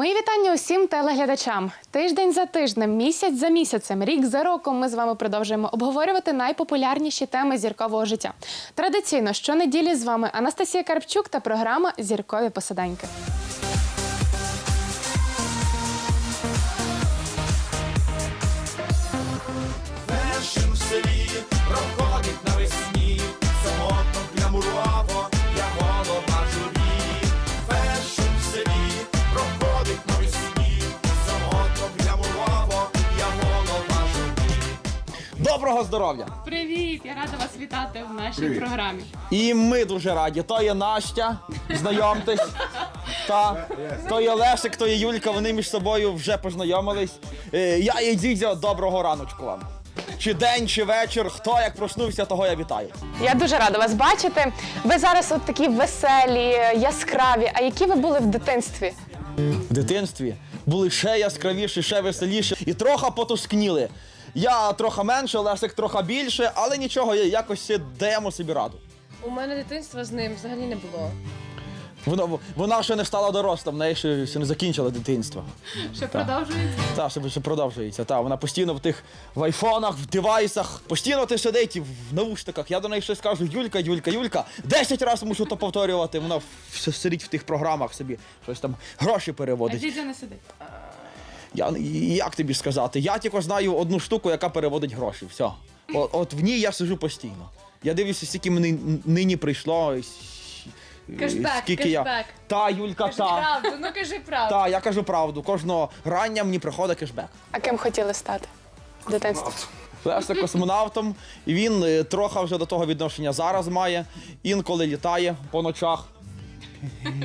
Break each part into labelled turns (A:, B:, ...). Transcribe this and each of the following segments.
A: Мої вітання усім телеглядачам. Тиждень за тижнем, місяць за місяцем, рік за роком ми з вами продовжуємо обговорювати найпопулярніші теми зіркового життя. Традиційно щонеділі з вами Анастасія Карпчук та програма Зіркові посиденьки.
B: Здоров'я!
A: Привіт! Я рада вас вітати в нашій програмі.
B: І ми дуже раді. То є Настя, знайомтесь. Та, то є Лесик, то є Юлька, вони між собою вже познайомились. Е, Я є Дідзя, доброго раночку вам. Чи день, чи вечір, хто як проснувся, того я вітаю.
A: Я дуже рада вас бачити. Ви зараз от такі веселі, яскраві. А які ви були в дитинстві?
B: В дитинстві були ще яскравіші, ще веселіші і трохи потускніли. Я трохи менше, Лесик трохи більше, але нічого, якось даємо собі раду.
C: У мене дитинства з ним взагалі не було.
B: Вона, вона ще не стала дорослим, в неї ще, ще не закінчила дитинство.
A: Що продовжується?
B: Та, ще, ще продовжується. Та, вона постійно в тих в айфонах, в девайсах, постійно ти сидить і в наушниках. Я до неї щось кажу, Юлька, Юлька, Юлька. Десять разів мушу то повторювати. Вона все сидить в тих програмах собі, щось там гроші переводить.
A: Дідя не сидить.
B: Я як тобі сказати? Я тільки знаю одну штуку, яка переводить гроші. Все. От, от в ній я сижу постійно. Я дивлюся, скільки мені нині прийшло. і с-
C: Кешбек,
B: я. Та, Юлька,
C: Кажи
B: та.
C: правду, ну кажи правду.
B: Та, я кажу правду. Кожного рання мені приходить кешбек.
A: А ким хотіли стати в дитинстві?
B: Леся космонавтом, і він е, трохи вже до того відношення зараз має. Інколи літає по ночах.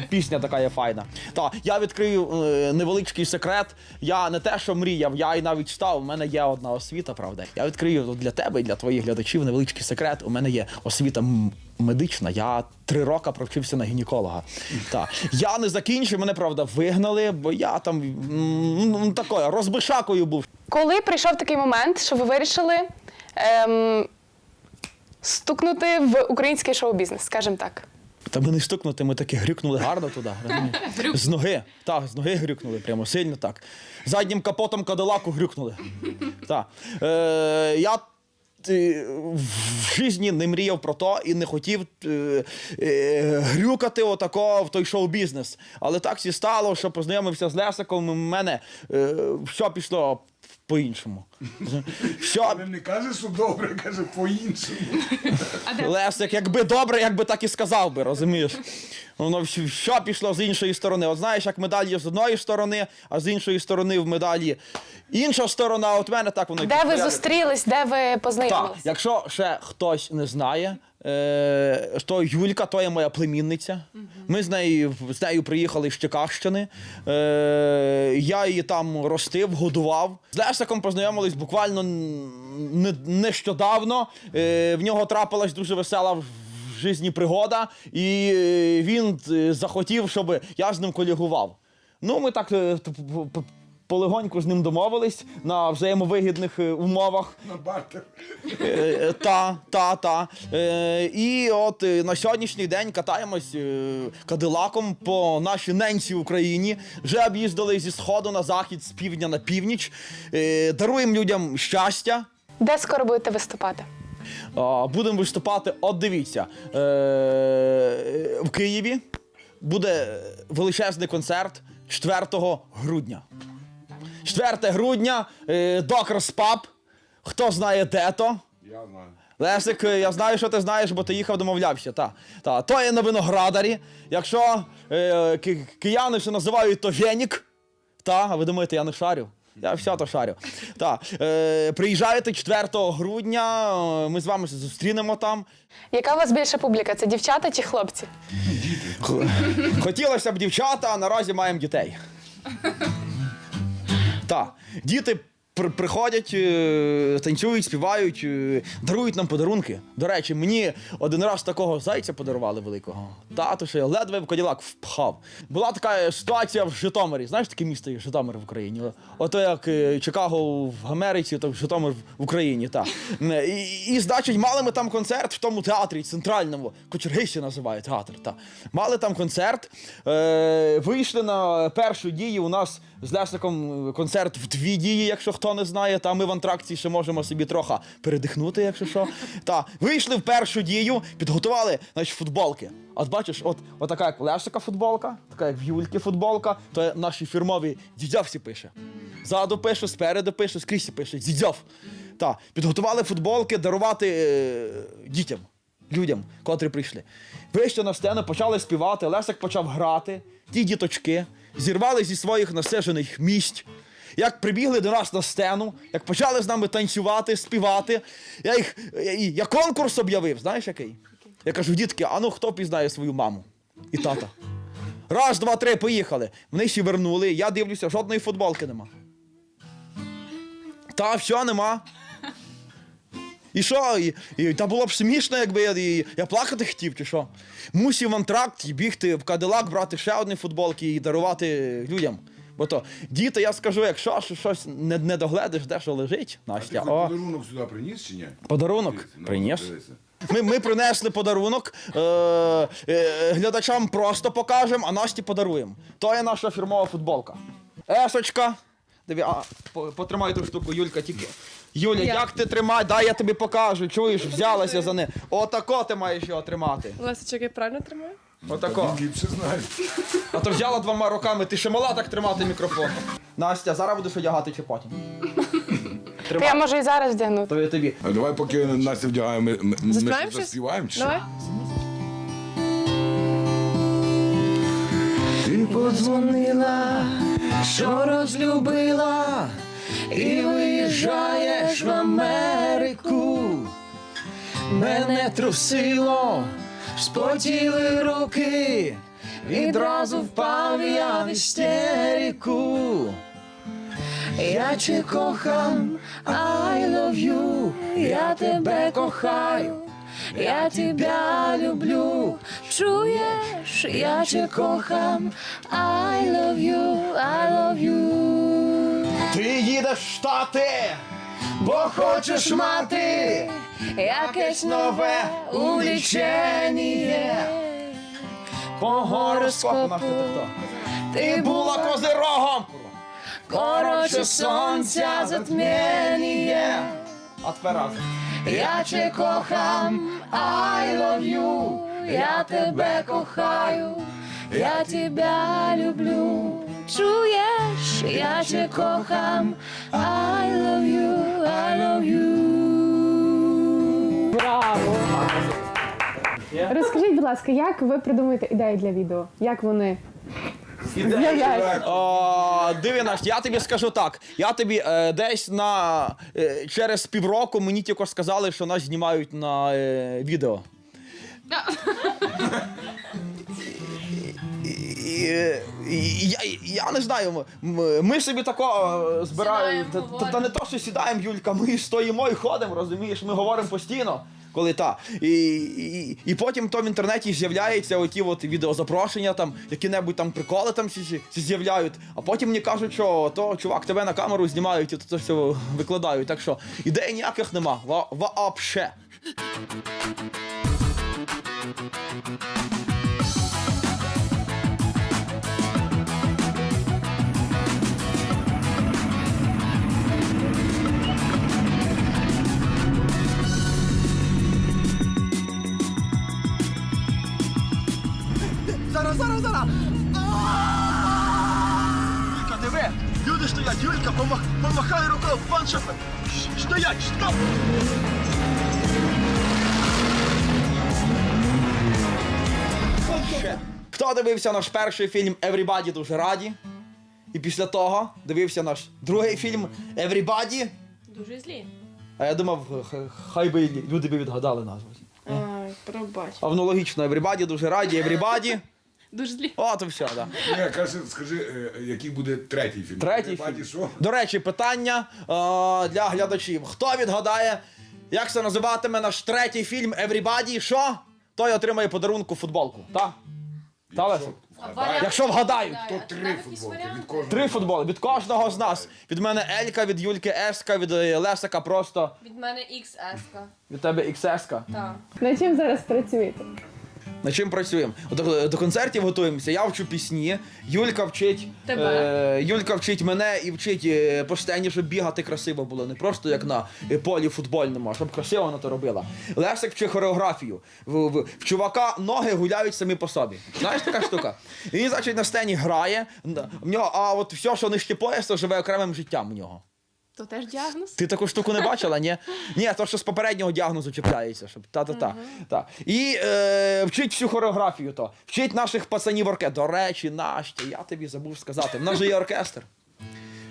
B: Пісня така є файна. Так, я відкрию е, невеличкий секрет. Я не те, що мріяв, я і навіть став. У мене є одна освіта, правда. Я відкрию для тебе і для твоїх глядачів невеличкий секрет. У мене є освіта м- медична. Я три роки провчився на гінеколога. Так. Я не закінчив, мене правда вигнали, бо я там м, ну, такою розбишакою був.
A: Коли прийшов такий момент, що ви вирішили ем, стукнути в український шоу-бізнес, скажімо так.
B: Та ми не стукнути, ми таки грюкнули гарно туди. розумієш? З ноги. Так, з ноги грюкнули, прямо сильно так. Заднім капотом кадилаку грюкнули. Так. Е, я е, в житті не мріяв про то і не хотів е, е, грюкати отако в той шоу-бізнес. Але так всі стало, що познайомився з Лесиком, і в мене е, все пішло по-іншому. Все,
D: Але не каже, що добре, каже по-іншому.
B: Лесик, якби добре, якби так і сказав би, розумієш? Воно вс- що пішло з іншої сторони. От знаєш, як медаль є з одної сторони, а з іншої сторони в медалі інша сторона, а от мене так воно
A: Де ви зустрілись, де ви
B: Так,
A: познайомились?
B: якщо ще хтось не знає, е, то Юлька, то є моя племінниця. Ми з нею, з нею приїхали з Чекащини. Е, я її там ростив, годував. З Лесиком познайомились буквально не, нещодавно. Е, в нього трапилась дуже весела в житті пригода, і е, він е, захотів, щоб я з ним колегував. Ну, ми так полегоньку з ним домовились на взаємовигідних е, умовах.
D: На бартер.
B: Е, Та, та, та. Е, І от е, на сьогоднішній день катаємось е, кадилаком по нашій ненці Україні. Вже об'їздили зі сходу на захід, з півдня на північ. Е, Даруємо людям щастя.
A: Де скоро будете виступати?
B: Будемо виступати. От дивіться. Е, В Києві буде величезний концерт 4 грудня. 4 грудня, е, Докерс Паб. Хто знає де то?
D: Я знаю.
B: Лесик, е, я знаю, що ти знаєш, бо ти їхав, домовлявся. Та, та. То є на виноградарі. Якщо е, ки- кияни ще називають то Венік, та, а ви думаєте, я не шарю? Я все то шарю. Та, е, приїжджаєте 4 грудня, е, ми з вами зустрінемо там.
A: Яка у вас більша публіка? Це дівчата чи хлопці?
B: Хотілося б дівчата, а наразі маємо дітей. Так, діти при- приходять, е, танцюють, співають, е, дарують нам подарунки. До речі, мені один раз такого зайця подарували великого. Тату, що я ледве в Каділак впхав. Була така ситуація в Житомирі. Знаєш таке місто є Житомир в Україні? Ото як е, Чикаго в Америці, то Житомир в Україні. Та. І, і, значить, мали ми там концерт в тому театрі центральному. Кочергище називає театр. Та. Мали там концерт. Е, вийшли на першу дію. У нас з Лесиком концерт в дві дії, якщо хто не знає. Та ми в антракції ще можемо собі трохи передихнути, якщо що. Та вийшли в першу дію, підготували значить, футболки. От бачиш, от, от така як Лесика футболка, така як в Юльки футболка, то наші фірмові дідьовсі пише. Ззаду пише, спереду пише, скрізь пише, дідьов. Та, підготували футболки дарувати е, дітям, людям, котрі прийшли. Вийшли на сцену, почали співати, Лесик почав грати, ті діточки зірвали зі своїх насижених місць. Як прибігли до нас на сцену, як почали з нами танцювати, співати, я їх я, конкурс об'явив, знаєш який? Я кажу, дітки, а ну хто пізнає свою маму і тата? Раз, два, три, поїхали. Вони всі вернули, я дивлюся, жодної футболки нема. Та все нема. І що? І, і, та було б смішно, якби я, і, я плакати хотів, чи що? Мусів в антракт і бігти в Кадилак, брати ще одні футболки і дарувати людям. Бо то, діти, я скажу, якщо що- щось не, не догледиш, де що лежить,
D: А ти
B: О,
D: подарунок сюди приніс чи ні?
B: подарунок
D: Ну,
B: приніс. Ми, ми принесли подарунок. Е, е, глядачам просто покажемо, а Насті подаруємо. То є наша фірмова футболка. Есочка. Диві, а, по- потримай ту штуку, Юлька, тільки. Юля, як ти тримай, дай я тобі покажу. Чуєш, взялася за не. Отако ти маєш його тримати.
C: Лесичок, я правильно тримаю?
B: Отако.
D: Ліпше.
B: А то взяла двома руками, ти ще мала так тримати мікрофон. Настя, зараз будеш одягати чи потім?
A: Та
B: Тримай.
A: я можу і зараз вдягнути.
B: То я тобі.
D: А давай поки Настя вдягає, ми, ми, ми
C: Заспіваємо
D: щось
C: щось?
D: заспіваємо. чи що?
C: Давай.
B: Ти подзвонила, що розлюбила, і виїжджаєш в Америку. Мене трусило, спотіли руки, відразу впав я в істерику. Я чи кохам, I love you, я тебе кохаю, я тебя люблю, чуєш, я чи кохам, I love you, I love you. Ти їдеш в Штати, бо хочеш мати якесь нове увлічення. По гороскопу ти була козирогом. Короче, сонця затміння. А тепер разом. Я чи кохам, I love you, я тебе кохаю, я тебя люблю. Чуєш, я чи кохам, I love you, I love you.
A: Браво! Розкажіть, будь ласка, як ви придумуєте ідеї для відео? Як вони?
B: О, диви, я тобі скажу так. Я тобі е, десь на е, через півроку мені тільки сказали, що нас знімають на е, відео. Я, я не знаю, ми собі тако е, збираємо. Та, та, та не то, що сідаємо, Юлька, ми стоїмо і ходимо, розумієш, ми говоримо постійно. Коли та. І, і, і потім то в інтернеті з'являються оті от відеозапрошення, там, які-небудь там приколи там з'являють. А потім мені кажуть, що то чувак тебе на камеру знімають і то, то все викладають. Так що ідей ніяких нема. Вообще. Зараз, зараз, зараз! Юлька, диви! Люди стоять, Юлька, помах, помахай рукою, пан шофер! Стоять, стоп! Хто дивився наш перший фільм Everybody дуже раді? І після того дивився наш другий фільм Everybody.
C: Дуже злі.
B: А я думав, хай би люди би відгадали назву.
C: Ай, пробач.
B: А воно логічно, Everybody дуже раді, Everybody.
C: Дуже злі.
B: От і все, да.
D: Ні, каже, скажи, е, який буде третій фільм?
B: Третій
D: Баді,
B: фільм.
D: що?
B: До речі, питання е, для глядачів. Хто відгадає, як це називатиме наш третій фільм Everybody? Що? Той отримає подарунку футболку. Так? Та, Леся? Якщо вгадають.
D: То три футболки від кожного.
B: Три футболи від кожного з нас. Від мене Елька, від Юльки Еска, від е, Лесика просто.
C: Від мене XS.
B: Від тебе XS.
C: Так.
A: На чим зараз працюєте?
B: Над чим працюємо? До, до концертів готуємося. Я вчу пісні. Юлька вчить
C: Тебе.
B: Е, Юлька вчить мене і вчить е, по сцені, щоб бігати красиво було. Не просто як на е, полі футбольному, а щоб красиво вона то робила. Лесик вчить хореографію. В, в, в чувака ноги гуляють самі по собі. Знаєш така штука? І він, значить, на сцені грає. н- В нього, а от все, що нижче пояса, живе окремим життям в нього.
A: То теж діагноз?
B: Ти таку штуку не бачила, ні? Ні, то що з попереднього діагнозу чіпляється, щоб та-та-та. Та. І е, вчить всю хореографію то. Вчить наших пацанів оркестр. До речі, Настя, я тобі забув сказати. В нас же є оркестр.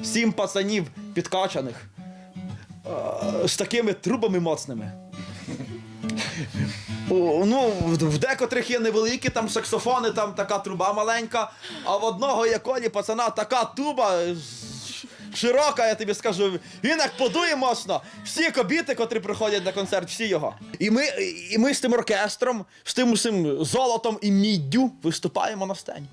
B: Сім пацанів підкачаних. Е, з такими трубами моцними. О, Ну, в в декотрих є невеликі там саксофони, там така труба маленька, а в одного є колі пацана така туба з- широка, я тобі скажу. Він як подує моцно. Всі кобіти, котрі приходять на концерт, всі його. І ми, і ми з тим оркестром, з тим усім золотом і міддю виступаємо на сцені.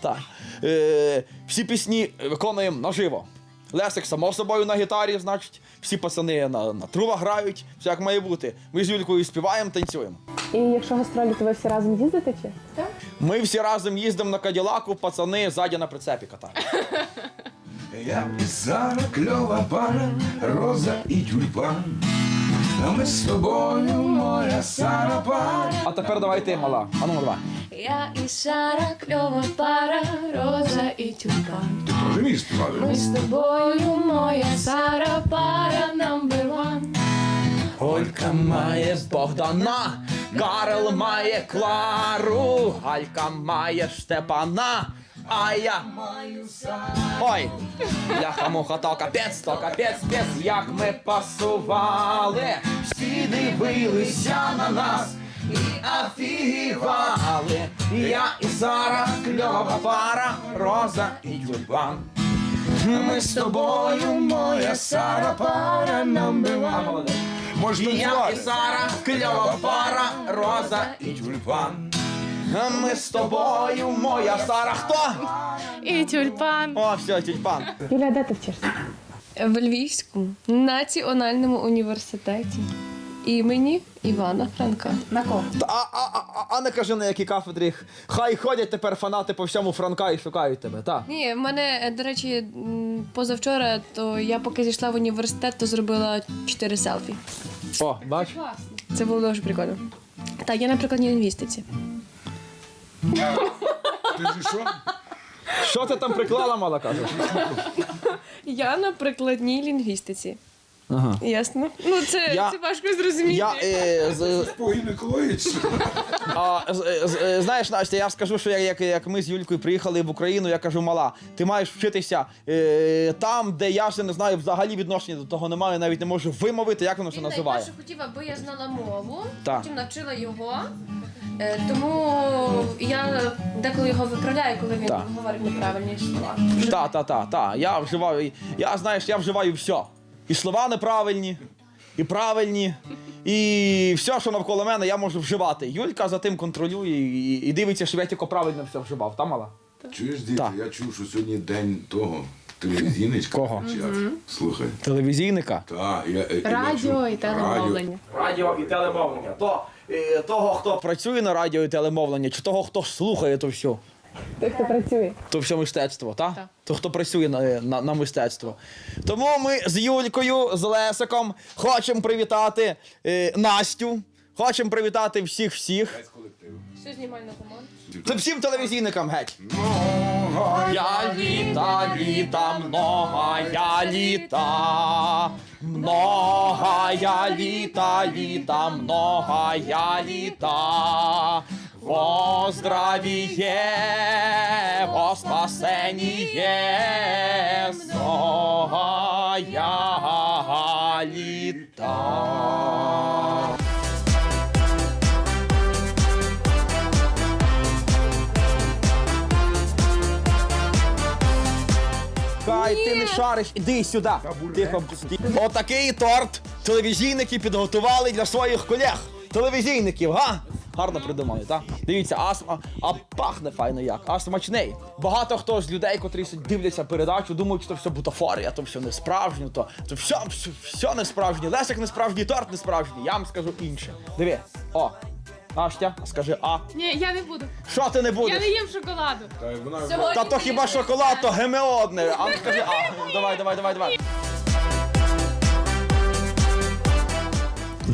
B: Так. Е, всі пісні виконуємо наживо. Лесик, само собою, на гітарі, значить, всі пацани на, на трубах грають, все як має бути. Ми з Юлькою співаємо, танцюємо.
A: І якщо гастролі, то ви всі разом їздите чи?
B: Ми всі разом їздимо на Каділаку, пацани ззаді на прицепі катають.
D: Я і Сара, кльова пара, роза і тюльпан. А ми з тобою, моя Сара пара.
B: А тепер давай ти, мала. А ну, давай.
C: Я і Сара, кльова пара, роза і тюльпан.
D: Ти теж вмієш співати?
C: Ми з тобою, моя Сара, пара number one.
B: Олька має Богдана, Карл має Клару, Галька має Штепана, а я Ой, бляха муха, то капець, то капець, спец, як ми пасували, всі дивилися на нас і офігівали. Я і Сара, кльова пара, Роза і Тюльпан. Ми з тобою, моя Сара, пара one.
D: Можеш
B: І я і. Сара, кльова пара, Роза і
D: Тюльпан.
B: Ми з тобою, моя Сара, хто?
A: І тюльпан.
B: О, все, тюльпан.
A: Юля, де ти вчишся?
C: В Львівському національному університеті імені Івана Франка.
A: На кого?
B: А, а, а, а не кажи на які кафедрі. Хай ходять тепер фанати по всьому Франка і шукають тебе, так.
C: Ні, в мене, е, до речі, позавчора, то я поки зійшла в університет, то зробила чотири селфі.
B: О, бач.
C: Це було дуже прикольно. Так, я на прикладній лінгвістиці.
D: Ти ж що?
B: Що ти там приклала, мала кажеш?
C: Я на прикладній лінгвістиці.
B: Ага.
C: Ясно? Ну, це,
B: Я-
C: це важко зрозуміти.
B: Я, е, з,
D: По гінекології? чи що?
B: а, з, з, е, знаєш, Настя, я скажу, що як, як, як ми з Юлькою приїхали в Україну, я кажу, мала, ти маєш вчитися е, там, де я ще не знаю взагалі відношення до того немає, навіть не можу вимовити, як воно це
C: Він
B: називає.
C: найперше хотів, аби я знала мову,
B: Так.
C: потім навчила його. Е, Тому я деколи його виправляю, коли він
B: Так.
C: говорить неправильні слова.
B: Та, та, та, та. Я вживаю, я знаєш, я вживаю все. І слова неправильні, і правильні, і все, що навколо мене, я можу вживати. Юлька за тим контролює і, і дивиться, щоб я тільки правильно все вживав. Та мала?
D: Чуєш, діти,
B: Так.
D: я чув, що сьогодні день того телевізійничка.
B: Кого?
D: Слухай.
B: Телевізійника.
D: Так, я, я, я
A: Радіо
D: чув.
A: і телемовлення.
B: Радіо і телемовлення. То е, того, хто працює на радіо і телемовлення, чи того, хто слухає то все.
A: Той, хто працює.
B: То все мистецтво, так?
A: Так.
B: То хто працює на, на, на мистецтво. Тому ми з Юлькою, з Лесиком хочемо привітати е, Настю. Хочемо привітати всіх всіх.
D: Весь колектив.
C: Все знімаю на команду.
B: Це всім телевізійникам геть. Я літа, літа, многая літа. Многая літа, літа, многая літа. Во здравіє, во спасеніє, многая літа. Кай, ти не шариш, іди сюди. Тихо. Отакий торт телевізійники підготували для своїх колег. Телевізійників, га? Гарно придумали, так? Дивіться, а, а пахне файно як, а смачний. Багато хто з людей, котрі дивляться передачу, думають, що це все бутафорія, то все не справжнє, то, то все, все, все не справжнє. Лесик не справжній, торт не справжній. Я вам скажу інше. Диви, о, Настя, скажи а.
A: Ні, я не буду.
B: Що ти не будеш?
A: Я не їм шоколаду.
B: Та то хіба шоколад, то ГМО одне. А ну скажи, а, давай, давай, давай, давай.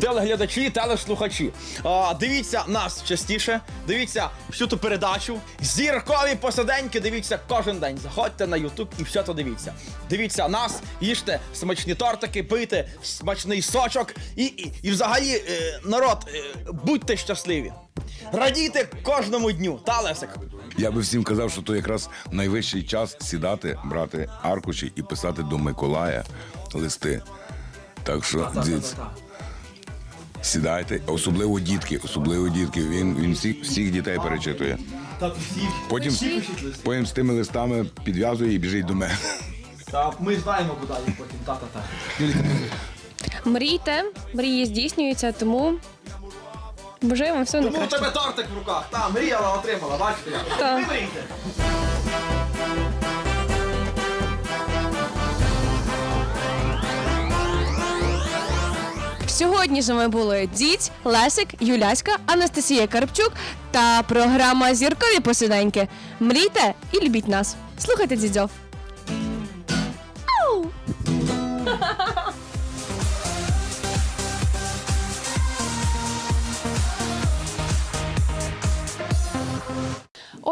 B: Телеглядачі, телеслухачі. А, дивіться нас частіше, дивіться всю ту передачу. Зіркові посаденьки, дивіться кожен день. Заходьте на Ютуб і все то дивіться. Дивіться нас, їжте смачні тортики, пийте смачний сочок і, і, і взагалі, е, народ, е, будьте щасливі. Радійте кожному дню, та Лесик?
D: Я би всім казав, що то якраз найвищий час сідати, брати аркуші і писати до Миколая листи. Так що, дивіться, сідайте, особливо дітки, особливо дітки. Він, він всіх, всіх дітей перечитує. Потім, потім з тими листами підв'язує і біжить до мене.
B: Та ми знаємо, куди їх потім. Та-та-та.
C: Мрійте, мрії здійснюються, тому бажаю вам всього
B: Тому у
C: найкращого.
B: тебе тортик в руках. Та, мріяла, отримала, бачите як.
C: Та.
B: Ви мрійте.
C: Сьогодні ж ми були Дідь, Лесик, Юляська, Анастасія Карпчук та програма Зіркові посиденьки. Мрійте і любіть нас. Слухайте дідьов.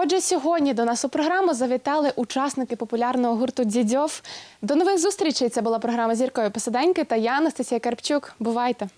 A: Отже, сьогодні до нас у програму завітали учасники популярного гурту Дідьов. До нових зустрічей. Це була програма зіркою посиденьки та я, Анастасія Карпчук. Бувайте!